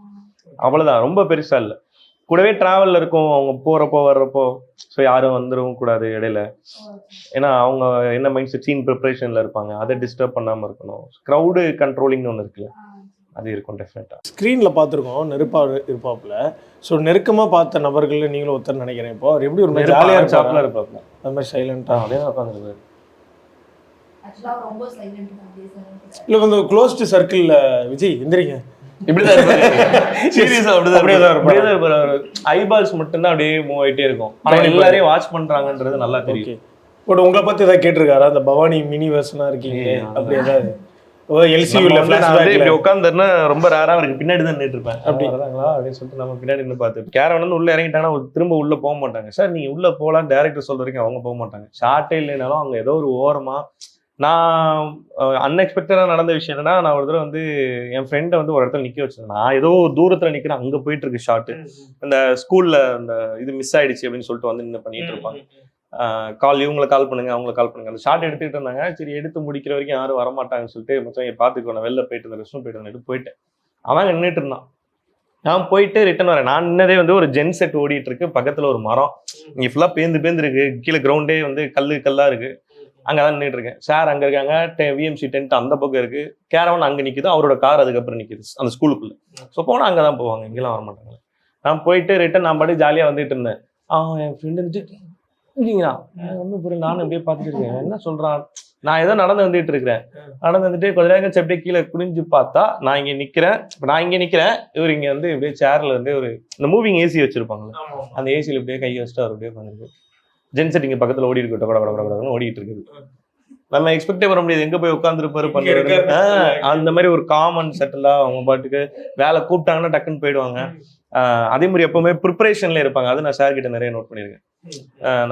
Speaker 4: அவ்வளவுதான். ரொம்ப பெருசா இல்லை. கூடவே டிராவல்ல இருக்கும். அவங்க போறப்போ வர்றப்போ ஸோ யாரும் வந்துடவும் கூடாது இடையில. ஏன்னா அவங்க என்ன மைண்ட் செட் சீன் ப்ரிப்பரேஷன்ல இருப்பாங்க. அதை டிஸ்டர்ப் பண்ணாம இருக்கணும். க்ரௌடு கண்ட்ரோலிங்னு ஒன்று இருக்குல்ல. அது இருக்கும் டெஃபினட்டா
Speaker 1: ஸ்க்ரீனில் பார்த்துருக்கோம். நெருப்பா இருப்பாப்புல. ஸோ நெருக்கமாக பார்த்த நபர்கள் நீங்களும் ஒருத்தர் நினைக்கிறேன் இப்போ. அவர் எப்படி ஒரு மாதிரி ஜாலியாக இருப்பாரு?
Speaker 4: இருப்பாங்க
Speaker 1: அந்த மாதிரி சைலண்டாக
Speaker 4: அதே தான்
Speaker 1: இல்லை வந்து க்ளோஸ்டு சர்க்கிளில் விஜய் எந்திரிங்க.
Speaker 4: இப்படிதான் இருப்பாரு. ஐபால்ஸ் மட்டும்தான் அப்படியே மூவ் ஆயிட்டே இருக்கும். ஆனா. எல்லாரையும் வாட்ச் பண்றாங்கன்றது நல்லா தெரியும்.
Speaker 1: பட் உங்களை பற்றி ஏதாவது கேட்டிருக்காரா? அந்த பவானி மினி வெர்ஷனாக இருக்கீங்க. அப்படி ஏதாவது?
Speaker 4: உட்காந்துருந்தா ரொம்ப ரேரா அவருக்கு பின்னாடி தான் நின்றுட்டு இருப்பேன்.
Speaker 1: அப்படி.
Speaker 4: அப்படி வராங்களா அப்படின்னு சொல்லிட்டு நம்ம பின்னாடி நின்று பார்த்து. கேரவன் வந்து உள்ள இறங்கிட்டாங்கன்னா அவங்க திரும்ப உள்ள போக மாட்டாங்க. சார் நீங்க உள்ள போகலாம் டேரக்டர் சொல்ற வரைக்கும் அவங்க போக மாட்டாங்க. ஷார்ட்டே இல்லைனாலும் அவங்க ஏதோ ஒரு ஓரமா நான் அன்எக்ஸ்பெக்டடாக நடந்த விஷயம் என்னன்னா நான் ஒரு தடவை வந்து என் ஃப்ரெண்டை வந்து ஒரு இடத்துல நிக்க வச்சிருந்தேன். நான் ஏதோ ஒரு தூரத்துல நிக்கிறேன் அங்க போயிட்டு இருக்கு ஷார்ட் இந்த ஸ்கூல்ல அந்த இது மிஸ் ஆயிடுச்சு அப்படின்னு சொல்லிட்டு வந்து நின்று பண்ணிட்டு இருப்பாங்க. கால் இவங்களை கால் பண்ணுங்க அவங்கள கால் பண்ணுங்க. அந்த ஷார்ட் எடுத்துக்கிட்டு இருந்தாங்க. சரி எடுத்து முடிக்கிற வரைக்கும் யாரும் வரமாட்டாங்கன்னு சொல்லிட்டு மொத்தம் பார்த்துக்கோ நான் வெளில போயிட்டு இந்த ரெஸ்ட்ரூம் போயிட்டு வந்துட்டு போயிட்டேன். அவன் நின்றுட்டு இருந்தான். நான் போயிட்டு ரிட்டர்ன் வரேன். நான் நின்னதே வந்து ஒரு ஜென் செட் ஓடிட்டு இருக்கு. பக்கத்துல ஒரு மரம். இங்க ஃபுல்லா பேந்து பேந்து இருக்கு. கீழே கிரவுண்டே வந்து கல்லு கல்லா இருக்கு. அங்கதான் நின்றுட்டு இருக்கேன். சார் அங்க இருக்காங்க விஎம்சி டென்ட் அந்த பக்கம் இருக்கு. கேரவன் அங்க நிக்குது அவரோட கார் அதுக்கப்புறம் நிக்குது அந்த ஸ்கூலுக்குள்ள ஸோ போனா அங்கதான் போவாங்க இங்கெல்லாம் வர மாட்டாங்க. நான் போயிட்டு ரிட்டர்ன் நான் பாட்டு ஜாலியா வந்துட்டு இருந்தேன். ஆ என் ஃப்ரெண்டு வந்துட்டு இல்லைங்களா ஒன்றும் புரியல நானும் அப்படியே பார்த்துட்டு இருக்கேன். என்ன சொல்றான்? நான் ஏதோ நடந்து வந்துட்டு இருக்கிறேன். நடந்து வந்துட்டு கொஞ்ச நேரம் கழிச்சு அப்படியே கீழே குனிஞ்சு பார்த்தா நான் இங்க நிக்கிறேன். இப்போ நான் இங்க நிக்கிறேன். இவர் இங்க வந்து இப்படியே சேர்ல வந்து ஒரு இந்த மூவிங் ஏசி வச்சிருப்பாங்கல்ல அந்த ஏசியில் இப்படியே கை வச்சுட்டு அவர் அப்படியே உட்காந்துருக்கு ஜென்செட் இங்க பக்கத்துல ஓடி இருக்கு கொட கொட கொட ஓடிட்டு இருக்குது. நம்ம எக்ஸ்பெக்டே பண்ண முடியாது. எங்க போய் உட்காந்துருப்பாரு. பண்ணுவாரு அந்த மாதிரி ஒரு காமன் செட்டிலா அவங்க பாட்டுக்கு வேலை கூப்பிட்டாங்கன்னா டக்குன்னு போயிடுவாங்க. அதே மாதிரி எப்பவுமே ப்ரிப்பரேஷன்ல இருப்பாங்க. அது நான் சார் கிட்ட நிறைய நோட் பண்ணியிருக்கேன்.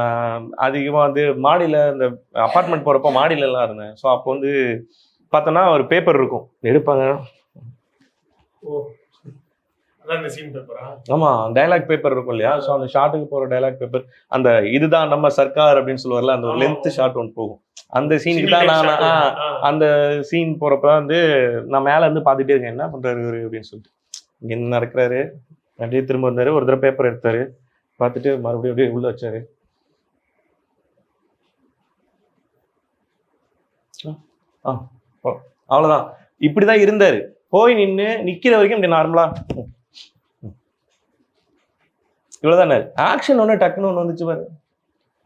Speaker 4: நான் அதிகமாக வந்து மாடியில் இந்த அப்பார்ட்மெண்ட் போகிறப்ப மாடியிலலாம் இருந்தேன். ஸோ அப்போ வந்து பார்த்தோன்னா ஒரு பேப்பர் இருக்கும். எடுப்பாங்க. ஆமாம் டைலாக் பேப்பர் இருக்கும் இல்லையா? ஸோ அந்த ஷார்ட்டுக்கு போகிற டைலாக் பேப்பர் அந்த இதுதான் நம்ம சர்க்கார் அப்படின்னு சொல்லுவார்ல அந்த லென்த் ஷார்ட் ஒன்று போகும். அந்த சீனுக்கு தான் நான் அந்த சீன் போகிறப்ப வந்து நான் மேலே இருந்து பார்த்துட்டே இருக்கேன் என்ன பண்ணுறாரு இவரு அப்படின்னு சொல்லிட்டு. இங்கே என்ன நடக்கிறாரு? அப்படியே திரும்ப வந்தாரு ஒரு தடவை பேப்பர் எடுத்தாரு. பார்த்துட்டு மறுபடியும் அப்படியே உள்ள வச்சாரு. ஆ ஓ, அவ்வளவுதான். இப்படிதான் இருந்தாரு. போய் நின்று நிக்கிற வரைக்கும் இப்படி நார்மலா இவ்வளவுதானே? ஆக்ஷன் ஒன்று டக்குன்னு ஒன்று வந்துச்சு பாரு.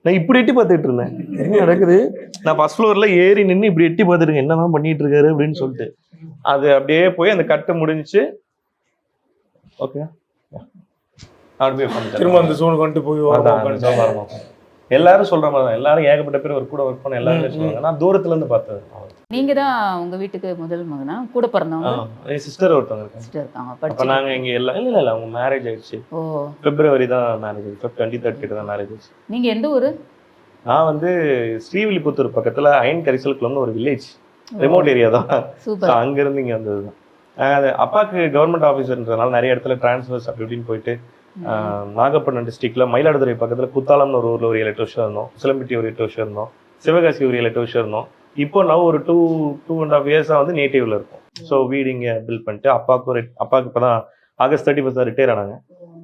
Speaker 4: நான் இப்படி எட்டி பார்த்துட்டு இருந்தேன். என்ன நடக்குது? நான் ஃபர்ஸ்ட் ஃப்ளோர்ல ஏறி நின்று இப்படி எட்டி பார்த்துருக்கேன் என்னதான் பண்ணிட்டு இருக்காரு அப்படின்னு சொல்லிட்டு. அது அப்படியே போய் அந்த கட்டு முடிஞ்சுச்சு ஓகே.
Speaker 1: திரும்ப அந்த ஜோனுக்கு வந்துட்டு போய்.
Speaker 4: எல்லாரும் சொல்ற மாதிரி தான் எல்லாரும் ஏகப்பட்ட பேர் ஒரு கூட ஒர்க் பண்ண எல்லாருமே சொல்லுவாங்க நான் தூரத்துல இருந்து பார்த்தது.
Speaker 2: நீங்க தான் உங்க வீட்டுக்கு முதல் மகனா? கூட பிறந்தவங்க?
Speaker 4: சிஸ்டர் ஒருத்தவங்க
Speaker 2: sister இருக்காங்க.
Speaker 4: அப்ப
Speaker 2: படிச்சு
Speaker 4: நாங்க இங்க எல்லாம் இல்ல இல்ல அவங்க மேரேஜ் ஆயிடுச்சு.
Speaker 2: ஓ.
Speaker 4: பிப்ரவரி தான் மேரேஜ் ஆயிடுச்சு. டுவெண்ட்டி தேர்ட் கிட்ட தான் மேரேஜ் ஆயிடுச்சு.
Speaker 2: நீங்க எந்த ஊரு?
Speaker 4: நான் வந்து ஸ்ரீவில்லிபுத்தூர் பக்கத்துல அயன் கரிசல் குளம்னு ஒரு வில்லேஜ் ரிமோட் ஏரியா தான்.
Speaker 2: சூப்பர்.
Speaker 4: அங்க இருந்து இங்க வந்தது தான். அது அப்பாவுக்கு கவர்மெண்ட் ஆஃபீஸர்ன்றதுனால நிறைய இடத்துல டிரான்ஸ்ஃபர்ஸ் அப்படி இப்படின்னு போயிட்டு நாகப்பட்டினம் டிஸ்ட்ரிக்ட்ல மயிலாடுதுறை பக்கத்துல குத்தாலம்னு ஒரு ஊர்ல ஒரு எட்டு வருஷம் இருந்தோம். சிலம்பட்டி ஒரு எட்டு வருஷம் இருந்தோம். சிவகாசி ஒரு எட்டு வருஷம் இருந்தோம். இப்போ நான் ஒரு டூ டூ அண்ட் ஆஃப் இயர்ஸாக வந்து நேட்டிவ்ல இருக்கும். ஸோ வீடு இங்கே பில்ட் பண்ணிட்டு அப்பாவுக்கு ஒரு அப்பாவுக்கு இப்போ தான் ஆகஸ்ட் தேர்ட்டி ஃபஸ்ட் ரிட்டையர் ஆனாங்க.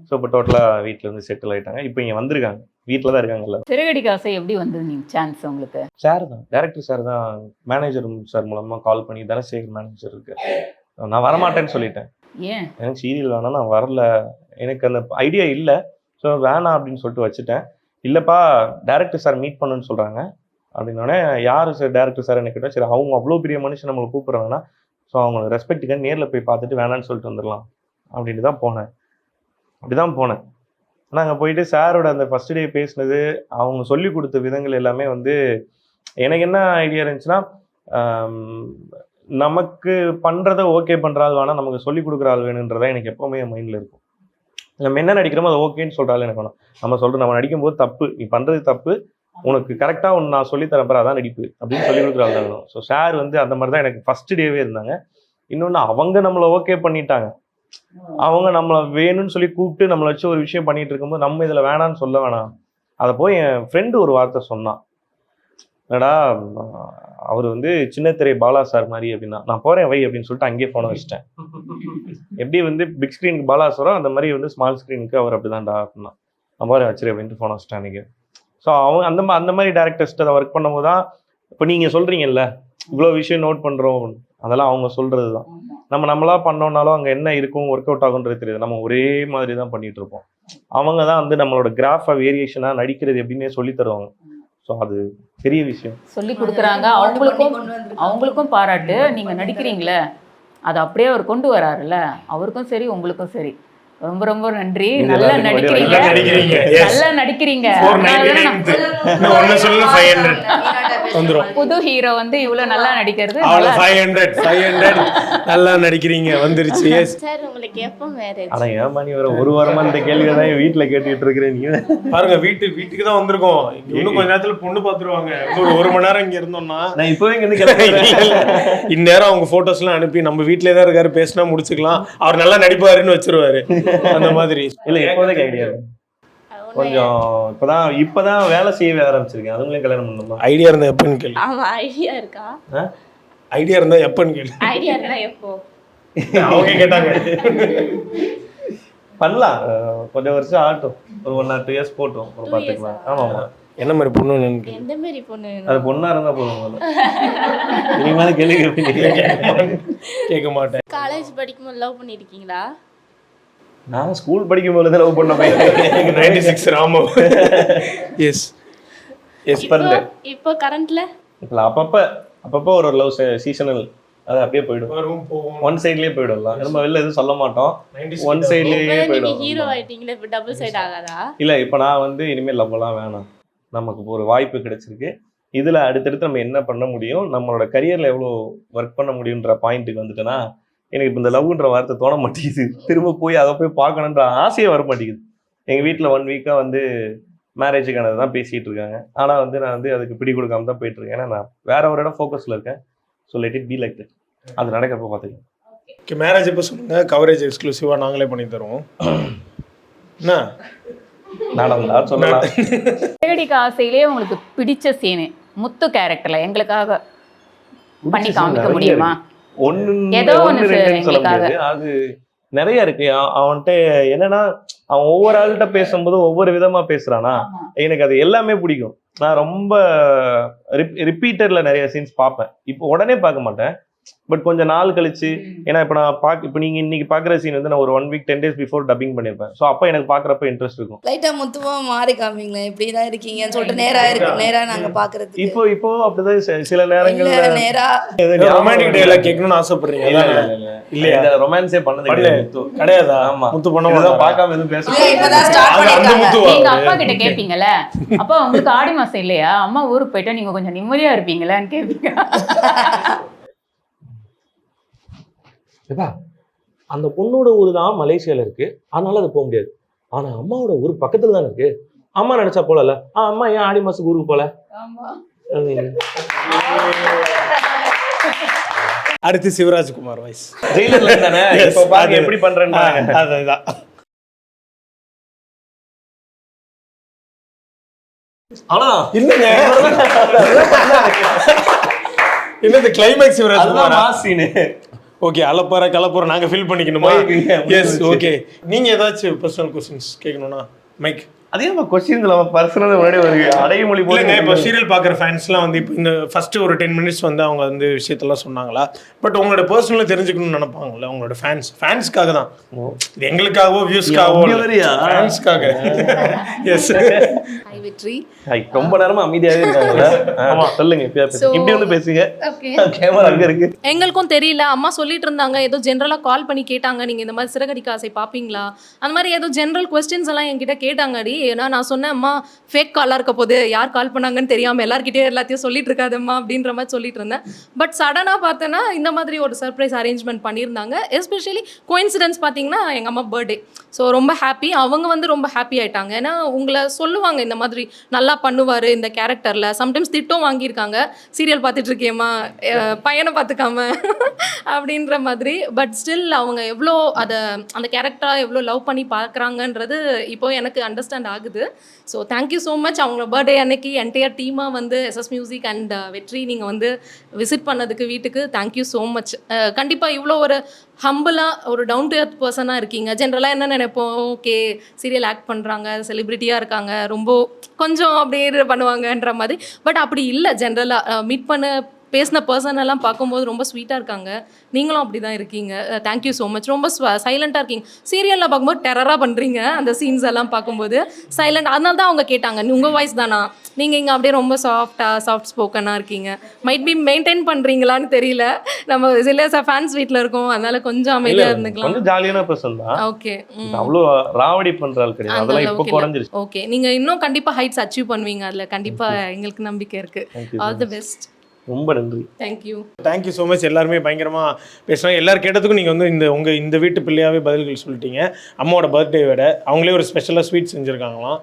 Speaker 4: ஸோ இப்போ டோட்டலாக வீட்டில் வந்து செட்டில் ஆயிட்டாங்க. இப்போ இங்கே வந்திருக்காங்க. வீட்டில் தான் இருக்காங்க எல்லாரும்
Speaker 2: சிறகடிக்க ஆசை எப்படி வந்தது நீங்க சான்ஸ் உங்களுக்கு?
Speaker 4: சார் தான். டேரக்டர் சார் தான். மேனேஜர் சார் மூலமாக கால் பண்ணி தனசேகர் மேனேஜர் இருக்கு. நான் வரமாட்டேன்னு சொல்லிட்டேன்.
Speaker 2: ஏன்?
Speaker 4: எனக்கு சீரியல் வேணாம் நான் வரல. எனக்கு அந்த ஐடியா இல்லை. ஸோ வேணாம் அப்படின்னு சொல்லிட்டு வச்சுட்டேன். இல்லைப்பா டேரக்டர் சார் மீட் பண்ணுன்னு சொல்கிறாங்க அப்படின்னோடனே யார் சார் டேரக்டர் சார் எனக்கு கேட்டால் சரி அவங்க அவ்வளோ பெரிய மனுஷன் நம்மளை கூப்பிட்றாங்கன்னா ஸோ அவங்களை ரெஸ்பெக்ட்டுக்கு நேரில் போய் பார்த்துட்டு வேணான்னு சொல்லிட்டு வந்துடலாம். அப்படின்ட்டு தான் போனேன். அப்படி தான் போனேன் நாங்கள் போயிட்டு சாரோட அந்த ஃபஸ்ட் டே பேசினது அவங்க சொல்லி கொடுத்த விதங்கள் எல்லாமே வந்து எனக்கு என்ன ஐடியா இருந்துச்சுன்னா நமக்கு பண்ணுறத ஓகே பண்ணுற ஆள் வேணால் நமக்கு சொல்லி கொடுக்குற ஆள் வேணுன்றதான் எனக்கு எப்போவுமே என் மைண்டில் இருக்கும். நம்ம என்ன நடிக்கிறோமோ அது ஓகேன்னு சொல்கிற ஆள் எனக்கு வேணும். நம்ம சொல்கிறோம் நம்ம நடிக்கும்போது தப்பு. நீ பண்ணுறது தப்பு. உனக்கு கரெக்டாக ஒன்று நான் சொல்லி தரப்பற அதான் நடிப்பு அப்படின்னு சொல்லி கொடுக்குற ஆள் ஸோ சார் வந்து அந்த மாதிரி தான் எனக்கு ஃபர்ஸ்ட் டேவே இருந்தாங்க. இன்னொன்று அவங்க நம்மளை ஓகே பண்ணிட்டாங்க. அவங்க நம்மளை வேணும்னு சொல்லி கூப்பிட்டு நம்மளை வச்சு ஒரு விஷயம் பண்ணிட்டு இருக்கும்போது நம்ம இதில் வேணான்னு சொல்ல வேணாம். அதை போய் என் ஃப்ரெண்டு ஒரு வார்த்தை சொன்னான். என்னடா அவர் வந்து சின்னத்திரை பாலா சார் மாதிரி அப்படின்னா நான் போறேன் வை அப்படின்னு சொல்லிட்டு அங்கேயே போன வச்சிட்டேன். எப்படி வந்து பிக் ஸ்க்ரீனுக்கு பாலா சாரோ அந்த மாதிரி வந்து ஸ்மால் ஸ்க்ரீனுக்கு அவர் அப்படிதான்டா அப்படின்னா. நான் போறேன் வச்சிரு அப்படின்ட்டு போன வச்சிட்டேன் அன்னைக்கு. ஸோ அவங்க அந்த மா- அந்த மாதிரி டேரக்டர்ஸ்ட்டு அதை ஒர்க் பண்ணும்போது தான் இப்போ நீங்கள் சொல்கிறீங்கல்ல இவ்வளோ விஷயம் நோட் பண்ணுறோம் அதெல்லாம் அவங்க சொல்கிறது தான் நம்ம நம்மளா பண்ணோம்னாலும் அங்கே என்ன இருக்கும் ஒர்க் அவுட் ஆகுன்றது தெரியாது. நம்ம ஒரே மாதிரி தான் பண்ணிட்டு இருப்போம் அவங்க தான் வந்து நம்மளோட கிராஃபை வேரியேஷனாக நடிக்கிறது எப்படின்னே சொல்லி தருவாங்க. ஸோ அது பெரிய விஷயம்.
Speaker 2: சொல்லி கொடுக்குறாங்க. அவங்களுக்கும் அவங்களுக்கும் பாராட்டு. நீங்க நடிக்கிறீங்களே அதை அப்படியே அவர் கொண்டு வராருல்ல. அவருக்கும் சரி உங்களுக்கும் சரி. ரொம்ப ரொம்ப நன்றி. நல்லா நடிக்கிறீங்க.
Speaker 1: நல்லா நடிக்கிறீங்க. வந்துரும்.
Speaker 2: புது ஹீரோ வந்து இவ்வளவு நல்லா நடிக்கிறது.
Speaker 1: அவ்வளோ ஃபைவ் ஹண்ட்ரட் ஃபைவ் ஹண்ட்ரட் நல்லா நடிக்கிறீங்க. வந்துருச்சு. எஸ்
Speaker 5: சார் உங்களுக்கு எப்போ மேரேஜ்
Speaker 4: ஆனா ஏமா நீ வர ஒரு வாரமா இந்த கேள்வியை தான் என் வீட்டுல கேட்டுட்டு இருக்கிறேன் நீ.
Speaker 1: பாருங்க வீட்டு வீட்டுக்கு தான் வந்திருக்கோம். இன்னும் கொஞ்ச நேரத்துல பொண்ணு பாத்துருவாங்க. இன்னும் ஒரு ஒரு மணி நேரம் இங்க இருந்தோம்னா.
Speaker 4: நான் இப்பவே இங்க இருந்து கிளம்புறேன்.
Speaker 1: இந்நேரம் அவங்க போட்டோஸ் எல்லாம் அனுப்பி நம்ம வீட்லயே தான் இருக்காரு பேசினா முடிச்சுக்கலாம். அவர் நல்லா நடிப்பாருன்னு வச்சிருவாரு. அந்த மாதிரி.
Speaker 4: இல்ல இப்போதைக்கு ஐடியா கொஞ்சம் இப்பதான் இப்பதான் வேலை செய்யவே ஆரம்பிச்சிருக்கேன். அதுங்களையும் கல்யாணம் பண்ணணுமா?
Speaker 1: ஐடியா இருந்தா எப்பன்னு கேளு.
Speaker 5: ஆமா ஐடியா இருக்கா?
Speaker 1: ஐடியா இருந்தா எப்பன்னு கேளு.
Speaker 5: ஐடியா இருந்தா எப்போ?
Speaker 1: அவங்க கேட்டாங்க.
Speaker 4: பண்ணலாம். கொஞ்சம் வருஷம் ஆகட்டும். ஒரு ஒன் ஆர் டூ இயர்ஸ் போட்டோம். ஒரு பார்த்துக்கலாம்
Speaker 5: years ஆ?
Speaker 4: ஆமா ஆமா
Speaker 1: என்ன மாதிரி பொண்ணு கேளு.
Speaker 5: எந்த மாதிரி பொண்ணு
Speaker 4: அது? பொண்ணா இருந்தா போதும். இனிமேல கேள்வி
Speaker 1: கேட்க மாட்டேன்.
Speaker 5: காலேஜ் படிக்கும்போது லவ் பண்ணிருக்கீங்களா?
Speaker 4: நான் ஸ்கூல் படிக்கும் போது லவ் பண்ண பையன்
Speaker 1: நைன்டி சிக்ஸ் ராமோ. எஸ் எஸ்
Speaker 5: இப்போ
Speaker 4: பரல
Speaker 5: இப்போ கரண்ட்ல
Speaker 4: இப்ப அப்பப்ப அப்பப்ப ஒரு லவ் சீசனல் அது அப்படியே போயிடும். ஒன் சைட்லயே போயிடும்லாம் நம்ம வெளில எதுவும் சொல்ல மாட்டோம்.
Speaker 1: 90s
Speaker 4: ஒன் சைட்லயே போயிடும்
Speaker 5: ஹீரோ ஆயிட்டீங்களா இப்போ டபுள் சைடு ஆகாதா?
Speaker 4: இல்ல இப்ப நான் வந்து இனிமேல் லவ்லாம் வேணாம். நமக்கு ஒரு வாய்ப்பு கிடைச்சிருக்கு. இதுல அடுத்தடுத்து நம்ம என்ன பண்ண முடியும்? நம்மளோட கரியர்ல எவ்வளவு ஒர்க் பண்ண முடியுன்ற பாயிண்ட்டுக்கு வந்துட்டேன்னா எனக்கு இப்ப இந்த லவ்ன்ற வார்த்தை தோண மாட்டேங்குது. திரும்ப போய் அதை போய் பார்க்கணுன்ற ஆசையே வர மாட்டேங்குது. எங்க வீட்ல ஒன் வீக்கா வந்து மேரேஜுக்கானது தான் பேசிட்டு இருக்காங்க. ஆனால் வந்து நான் வந்து அதுக்கு பிடி கொடுக்காம தான் போயிட்டு இருக்கேன். ஏன்னா நான் வேற ஒரு இடம் ஃபோக்கஸில் இருக்கேன். So let it be like that அது நடக்கிறப்ப பார்த்துக்கலாம்.
Speaker 1: ஓகே மேரேஜ் எப்போ சொல்லுங்க. கவரேஜ் எக்ஸ்க்ளூசிவாக நாங்களே பண்ணி தருவோம். என்ன?
Speaker 4: நடந்தா சொல்லலாம்.
Speaker 2: தேடிக்கு ஆசையிலேயே உங்களுக்கு பிடிச்ச சீனு முத்து கேரக்டர்ல எங்களுக்காக பண்ணி காமிக்க முடியுமா?
Speaker 4: ஒன்னு ஒன்னு ரெண்டுன்னு சொல்ல
Speaker 2: எங்களுக்காக.
Speaker 4: முடியாது. அது நிறைய இருக்கு. அவ- அவன்கிட்ட என்னன்னா அவன் ஒவ்வொரு ஆள்கிட்ட பேசும்போது ஒவ்வொரு விதமா பேசுறானா? எனக்கு அது எல்லாமே பிடிக்கும். நான் ரொம்ப ரிப்பீட்டர்ல நிறைய சீன்ஸ் பார்ப்பேன். இப்போ உடனே பார்க்க மாட்டேன். பட் கொஞ்சம் நாள் கழிச்சு ஏன்னா இப்போ நான் பாக்க இப்போ நீங்க இன்னைக்கு பாக்குற சீன் வந்து நான் ஒரு one week ten days before dubbing பண்ணிருப்பேன். So அப்போ எனக்கு பாக்குறப்ப இன்ட்ரெஸ்ட் இருக்கும்.
Speaker 3: லைட்டா முத்துவா மாறி காமிங்களேன் இப்படிதான் இருக்கீங்கன்னு சொல்லிட்டு நேரா இருக்கு நேரா நாங்க பாக்குறதுக்கு.
Speaker 4: இப்போ இப்போ அப்படிதான் சில
Speaker 3: இல்ல
Speaker 4: நேரங்கள்ல
Speaker 3: நேரா
Speaker 1: ரொமான்டிக் டேலாம் கேட்கணும்னு ஆசைப்படுறீங்க.
Speaker 4: இல்ல,
Speaker 1: அதானே?
Speaker 4: இல்ல, இல்ல.
Speaker 1: இல்லையா?
Speaker 4: இந்த ரொமான்ஸே பண்ணது. கிடையாது ஆமா.
Speaker 1: முத்து பண்ண?
Speaker 4: பார்க்காம எதுவும் பேச
Speaker 2: நீங்க? அப்பா கிட்ட கேப்பீங்கல்ல? அப்பா உங்களுக்கு ஆடி மாசம் இல்லையா? அம்மா ஊருக்கு போயிட்டா நீங்க கொஞ்சம் நிம்மதியா இருப்பீங்களான்னு கேப்பீங்க.
Speaker 6: ஏப்பா அந்த பொண்ணோட ஊர் தான் மலேசியால இருக்கு. அதனால அது போக முடியாது. ஆனா அம்மாவோட ஊர் பக்கத்துல தானே இருக்கு. அம்மா நினைச்சா போலல ஆ அம்மா ஏன் ஆடி மாசத்துக்கு ஊருக்கு போல? உம்.
Speaker 1: அடுத்து சிவராஜ்குமார் வாய்ஸ்.
Speaker 4: ஜெயிலர்ல தானே இப்போ பாருங்க எப்படி பண்றேன்னு.
Speaker 1: அதுதான்.
Speaker 4: அவ்வளவுதான்
Speaker 1: இல்லைங்க என்னது கிளைமேக்ஸ்
Speaker 4: அதுதான்
Speaker 1: சிவராஜ்குமார்
Speaker 4: மாஸ் சீனு
Speaker 1: ஓகே அலப்பற கலப்பற நாங்க ஃபில் பண்ணிக்கணுமா? எஸ். ஓகே நீங்க ஏதாச்சும் பர்சனல் கொஸ்டின்ஸ் கேட்கணும்னா மைக்
Speaker 4: அதே நம்ம கொஸ்டின்ஸ் நம்ம பர்சனல் முன்னாடி ஒரு அடைமொழி
Speaker 1: இல்லைங்க இப்போ சீரியல் பார்க்குற ஃபேன்ஸ்லாம் வந்து இப்போ இந்த ஃபர்ஸ்ட் ஒரு டென் மினிட்ஸ் வந்து அவங்க வந்து விஷயத்தெல்லாம் சொன்னாங்களா? பட் உங்களோட பர்சனலாக தெரிஞ்சுக்கணும்னு நினைப்பாங்கல்ல உங்களோட ஃபேன்ஸ் ஃபேன்ஸ்க்காக தான். இது எங்களுக்காகவோ வியூஸ்க்காகவோ? ஃபேன்ஸ்க்காக எஸ்
Speaker 7: வெற்றி.
Speaker 4: ரொம்ப நேரமா அமைதியாவே ஆமா சொல்லுங்க இப்படி வந்து பேசுங்க.
Speaker 7: ஓகே
Speaker 4: கேமரா அங்க இருக்கு.
Speaker 7: எங்களுக்கும் தெரியல அம்மா சொல்லிட்டு இருந்தாங்க ஏதோ ஜென்ரலாக கால் பண்ணி கேட்டாங்க நீங்கள் இந்த மாதிரி சிறகடிக்க ஆசை பார்ப்பீங்களா அந்த மாதிரி ஏதோ ஜென்ரல் கொஸ்டின்ஸ் எல்லாம் என்கிட்ட கேட்டாங்கடி. ஏன்னா நான் சொன்னேன் அம்மா ஃபேக் காலாக இருக்க போது யார் கால் பண்ணாங்கன்னு தெரியாமல் எல்லார்கிட்டயும் எல்லாத்தையும் சொல்லிட்டு இருக்காதம்மா அப்படின்ற மாதிரி சொல்லிட்டு இருந்தேன். பட் சடனாக பார்த்தேன்னா இந்த மாதிரி ஒரு சர்ப்ரைஸ் அரேஞ்ச்மெண்ட் பண்ணியிருந்தாங்க. எஸ்பெஷலி கோயின்சிடன்ஸ் பார்த்தீங்கன்னா எங்கள் அம்மா பர்த்டே ஸோ ரொம்ப ஹாப்பி அவங்க வந்து ரொம்ப ஹாப்பி ஆயிட்டாங்க. ஏன்னா உங்களை சொல்லுவாங்க இந்த மாதிரி நல்லா பண்ணுவார் இந்த கேரக்டரில் சம்டைம்ஸ் திட்டம் வாங்கியிருக்காங்க. சீரியல் பார்த்துட்ருக்கேம்மா. பையனை பார்த்துக்காம அப்படின்ற மாதிரி. பட் ஸ்டில் அவங்க எவ்வளோ அதை அந்த கேரக்டராக எவ்வளோ லவ் பண்ணி பார்க்குறாங்கன்றது இப்போ எனக்கு அண்டர்ஸ்டாண்ட் ஆகுது. So thank you so much அவங்க பர்த்டே அன்னைக்கு என்டையர் டீமாக வந்து எஸ்எஸ் மியூசிக் அண்ட் வெற்றி நீங்கள் வந்து விசிட் பண்ணதுக்கு வீட்டுக்கு தேங்க்யூ ஸோ மச் கண்டிப்பாக இவ்வளோ ஒரு ஹம்பிளாக ஒரு டவுன் டு எர்த் பர்சனாக இருக்கீங்க. ஜென்ரலாக என்ன நினைப்போம்? ஓகே சீரியல் ஆக்ட் பண்ணுறாங்க செலிப்ரிட்டியாக இருக்காங்க. ரொம்ப கொஞ்சம் அப்படியே பண்ணுவாங்கன்ற மாதிரி. பட் அப்படி இல்லை ஜென்ரலாக மீட் பண்ண பேசின பர்சன் எல்லாம் பார்க்கும்போது ரொம்ப ஸ்வீட்டாக இருக்காங்க. நீங்களும் அப்படி தான் இருக்கீங்க தேங்க்யூ ஸோ மச் ரொம்ப சைலண்ட்டாக இருக்கீங்க. சீரியலில் பார்க்கும்போது டெரராக பண்ணுறீங்க அந்த சீன்ஸ் எல்லாம் பார்க்கும்போது. சைலண்ட் அதனால தான் அவங்க கேட்டாங்க. உங்கள் வாய்ஸ் தானா? நீங்கள் இங்கே அப்படியே ரொம்ப சாஃப்டாக சாஃப்ட் ஸ்போக்கனாக இருக்கீங்க. மைட் பி மெயின்டைன் பண்ணுறீங்களான்னு தெரியல. நம்ம சில ஃபேன்ஸ் வீட்டில் இருக்கோம். அதனால கொஞ்சம் அமைதியாக இருந்துக்கலாம்.
Speaker 4: கொஞ்சம் ஜாலியான பர்சன் தான்.
Speaker 7: ஓகே
Speaker 4: அவ்வளோ ராவடி ஆள் கிடையாது. அதெல்லாம் இப்போ. குறைஞ்சிருச்சு.
Speaker 7: ஓகே நீங்க இன்னும் கண்டிப்பா ஹைட்ஸ் அச்சீவ் பண்ணுவீங்க அதுல. கண்டிப்பா எங்களுக்கு நம்பிக்கை இருக்கு.
Speaker 4: Thank you so
Speaker 7: all the. Best
Speaker 4: ரொம்ப நன்றி.
Speaker 7: தேங்க்யூ
Speaker 1: தேங்க்யூ ஸோ மச் எல்லாருமே பயங்கரமாக பேசுனாங்க எல்லார் கேட்டதுக்கும் நீங்கள் வந்து இந்த உங்கள் இந்த வீட்டு பிள்ளையாவே பதில்கள் சொல்லிட்டீங்க. அம்மாவோட பர்த்டே விட அவங்களே ஒரு ஸ்பெஷலாக ஸ்வீட் செஞ்சுருக்காங்களாம்.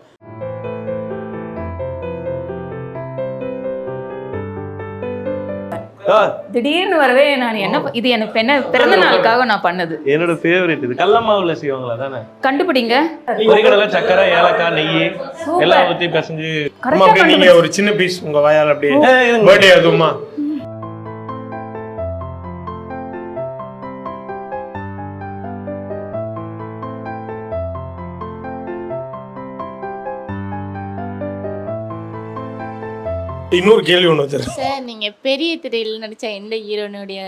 Speaker 2: திடீர்னு வரவே நான் என்ன இது எனக்கு என்ன பிறந்த நாளுக்காக நான் பண்ணது.
Speaker 4: என்னோட ஃபேவரட் இது. கடலமாவுல செய்வாங்களா தானே
Speaker 2: கண்டுபிடிங்க.
Speaker 4: பொரிக்கடலை சக்கரை ஏலக்காய் நெய். எல்லாம் ஊற்றி பிசைஞ்சு
Speaker 1: அப்படியே நீங்கள் ஒரு சின்ன பீஸ் உங்கள் வாயால் அப்படியே. பர்த்டே அதுமா இன்னொரு கேள்வி ஒன்று வச்சிருக்கேன்.
Speaker 5: சார் நீங்க பெரிய திரையில் நடிச்ச எந்த ஹீரோனுடைய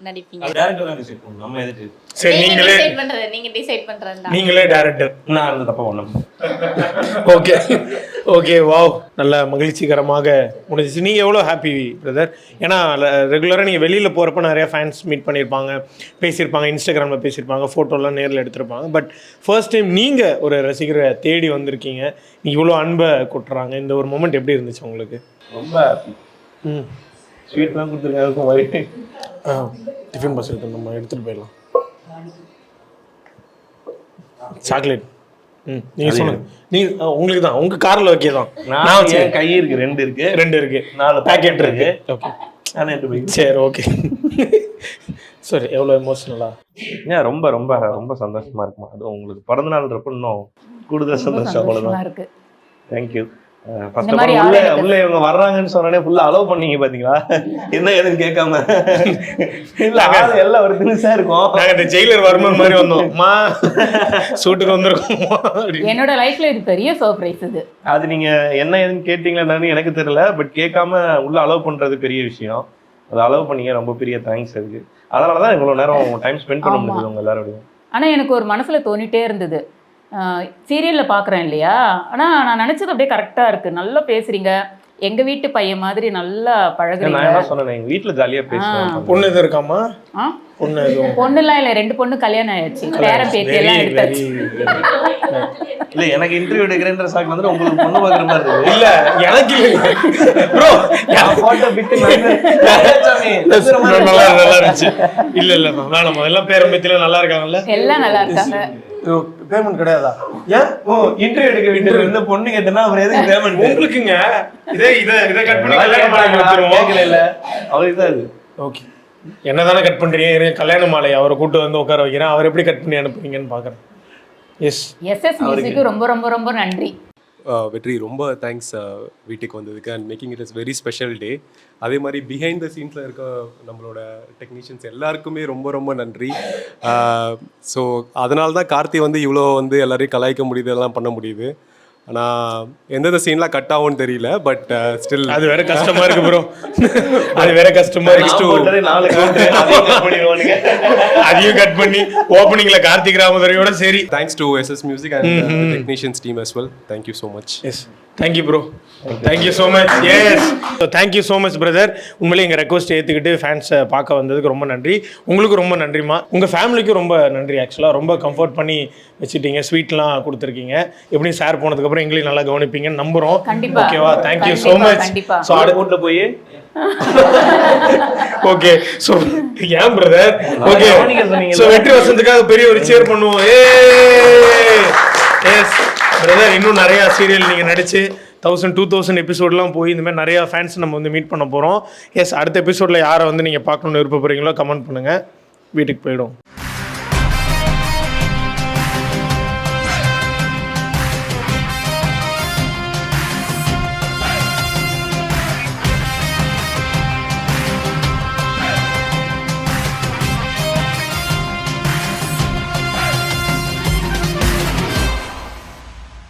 Speaker 5: நடிப்பீங்க?
Speaker 4: அது டேரக்டர் தான் டிசைட் பண்ணணும் நம்ம எதுக்கு?
Speaker 1: சரி
Speaker 5: நீங்க
Speaker 1: நீங்களே
Speaker 5: டிசைட் பண்றது நீங்க டிசைட் பண்றதா
Speaker 1: நீங்களே டேரக்டர்
Speaker 4: நான் அந்த தப்பா
Speaker 1: ஓகே ஓகே வாவ் நல்ல மகிழ்ச்சிகரமாக முடிஞ்சிச்சு. நீங்கள் எவ்வளோ ஹாப்பி பிரதர் ஏன்னா ரெகுலராக நீங்கள் வெளியில் போகிறப்ப நிறைய ஃபேன்ஸ் மீட் பண்ணியிருப்பாங்க பேசியிருப்பாங்க இன்ஸ்டாகிராமில் பேசியிருப்பாங்க ஃபோட்டோலாம் நேரில் எடுத்திருப்பாங்க. பட் ஃபர்ஸ்ட் டைம் நீங்கள் ஒரு ரசிகரை தேடி வந்திருக்கீங்க. நீ இவ்வளோ அன்பை கொட்டுறாங்க. இந்த ஒரு மூமெண்ட் எப்படி இருந்துச்சு உங்களுக்கு?
Speaker 4: ரொம்ப ஹாப்பி
Speaker 1: ம்.
Speaker 4: ஸ்வீட் தான் கொடுத்துருக்காங்க மாதிரி.
Speaker 1: ஆ டிஃபன் பாக்ஸ் எடுத்து நம்ம எடுத்துகிட்டு போயிடலாம். சாக்லேட் நீங்க சொல்லுங்க. நீ உங்களுக்கு தான். உங்க கார்ல ஓகே தான். நான்
Speaker 4: கை இருக்கு ரெண்டு இருக்கு.
Speaker 1: ரெண்டு இருக்கு.
Speaker 4: நாலு
Speaker 1: பேக்கெட் இருக்கு. ஓகே சரி ஓகே சரி எவ்வளோ எமோஷனலா
Speaker 4: ஏன் ரொம்ப ரொம்ப ரொம்ப சந்தோஷமா இருக்குமா? அதுவும் உங்களுக்கு பிறந்த நாள்ன்றப்ப இன்னும் கூடுதல் சந்தோஷம் அவ்வளவுதான்
Speaker 2: சந்தோஷமா இருக்கு.
Speaker 4: தேங்க்யூ ஃபர்ஸ்ட் ஆஃப் ஆல் உள்ள இவங்க வர்றாங்கன்னு சொன்னோடனே ஃபுல்லா அலோவ் பண்ணீங்க பாத்தீங்களா? என்ன ஏதுன்னு கேட்காம. இல்ல எல்லாம் ஒரு தினுசா இருக்கும்.
Speaker 1: நாங்க இந்த ஜெயிலர் வர்மன் மாதிரி வந்தோம். மா சூட்டுக்கு வந்திருக்கோம்.
Speaker 2: என்னோட லைஃப்ல இது பெரிய சர்ப்ரைஸ் இது.
Speaker 4: அது நீங்க என்ன ஏதுன்னு கேட்டீங்களான்னு எனக்கு தெரியல பட் கேட்காம உள்ள அலோவ் பண்றது பெரிய விஷயம். அதை அலோவ் பண்ணீங்க ரொம்ப பெரிய தேங்க்ஸ் அதுக்கு. அதனால தான் இவ்வளோ நேரம் டைம் ஸ்பெண்ட் பண்ண. முடியுது உங்க எல்லாரோடையும்.
Speaker 2: ஆனா எனக்கு ஒரு மனசுல தோணிட்டே இருந்தது. சீரியல்ல பாக்குறேன் இல்லையா? ஆனா நான் நினைச்சது அப்படியே கரெக்டா இருக்கு. நல்லா பேசுறீங்க. எங்க வீட்டு பையன் மாதிரி நல்லா
Speaker 4: நான்
Speaker 2: பழகுறீங்க.
Speaker 4: என்ன சொன்னேன் எங்க வீட்டுல ஜாலியா பேசுவேன்
Speaker 1: பொண்ணு எதுவும் இருக்காமா
Speaker 2: ஆ?
Speaker 1: பொண்ணு
Speaker 2: பொண்ணுலாம் இல்ல ரெண்டு பொண்ணு கல்யாணம் ஆயிடுச்சு. பேத்தி எல்லாம் எடுத்தாச்சு.
Speaker 4: இல்ல எனக்கு இன்டர்வியூ எடுக்கிறேன்ற சாக்கு வந்து உங்களுக்கு பொண்ணு பார்க்குற மாதிரி இருக்கு
Speaker 1: இல்ல எனக்கு ப்ரோ
Speaker 4: போட்டோ பிட்டு
Speaker 1: நல்லா நல்லா இருந்துச்சு. இல்ல இல்ல வேணாம் எல்லாம் பேரம் பேத்தில நல்லா இருக்காங்கல்ல?
Speaker 2: எல்லாம் நல்லா இருக்காங்க.
Speaker 1: பேமெண்ட் கிடையாதா? ஏன்?
Speaker 4: ஓ இன்டர்வியூ எடுக்க வீட்டுல இருந்து பொண்ணு கேட்டனா அவர் எதுக்கு பேமெண்ட்
Speaker 1: உங்களுக்குங்க. இதே இதை இதை கட் பண்ணி கல்யாணம் பண்ணி
Speaker 4: கேட்கல இல்ல. அவருக்கு தான் இது.
Speaker 1: ஓகே என்னதானே கட் பண்றீங்க? இருங்க கல்யாண மாலை அவரை கூட்டு வந்து உட்கார வைக்கிறேன். அவர் எப்படி கட் பண்ணி அனுப்புறீங்கன்னு பாக்குறேன் எஸ்
Speaker 2: எஸ்எஸ் மியூசிக்கு ரொம்ப ரொம்ப ரொம்ப நன்றி.
Speaker 8: வெற்றி. ரொம்ப தேங்க்ஸ் வீட்டுக்கு வந்ததுக்கு and making it is very special day அதே மாதிரி பிஹைண்ட் த சீன்ஸில் இருக்க நம்மளோட டெக்னீஷியன்ஸ் எல்லாருக்குமே ரொம்ப ரொம்ப நன்றி. ஸோ அதனால தான் கார்த்தி வந்து இவ்வளோ வந்து எல்லாரையும் கலாய்க்க முடியுது எல்லாம் பண்ண முடியுது. ஆனால் எந்தெந்த சீன்லாம் கட் ஆகும்னு தெரியல பட் ஸ்டில்
Speaker 1: அது வேற கஷ்டமா இருக்கு ப்ரோ அது வேற கஷ்டமா இருக்கு.
Speaker 4: அதையும்
Speaker 1: கட் பண்ணி ஓப்பனிங்ல கார்த்திக் ராமதுரையோட சரி.
Speaker 8: Thanks to SS music and technicians team as well. Thank you so much
Speaker 1: yes thank you bro thank you so much yes thank you so much brother உண்மையிலே எங்கள் ரெக்வஸ்ட் ஏற்றுக்கிட்டு ஃபேன்ஸை பார்க்க வந்ததுக்கு ரொம்ப நன்றி. உங்களுக்கு ரொம்ப நன்றிம்மா உங்கள் ஃபேமிலிக்கும் ரொம்ப நன்றி ஆக்சுவலாக ரொம்ப கம்ஃபர்ட் பண்ணி வச்சுட்டீங்க ஸ்வீட்லாம் கொடுத்துருக்கீங்க. எப்படியும் சார் போனதுக்கப்புறம் எங்களையும் நல்லா கவனிப்பீங்கன்னு நம்புகிறோம். ஓகேவா தேங்க்யூ ஸோ மச்
Speaker 2: கண்டிப்பா.
Speaker 1: ஸோ
Speaker 4: கூட்டு போய்
Speaker 1: ஓகே ஸோ ஏன் பிரதர் ஓகே. ஸோ வெற்றி வசந்துக்காக பெரிய ஒரு சேர் பண்ணுவோம். ஏ எஸ் பிரதர் இன்னும் நிறையா சீரியல் நீங்கள் நடிச்சு தௌசண்ட் டூ தௌசண்ட் எபிசோட்லாம் போய் இந்த மாதிரி நிறையா ஃபேன்ஸ் நம்ம வந்து மீட் பண்ண போகிறோம் எஸ் அடுத்த எபிசோடில் யாரை வந்து நீங்கள் பார்க்கணுன்னு விருப்பப்படுறீங்களோ கமெண்ட் பண்ணுங்கள் வீட்டுக்கு போயிடும்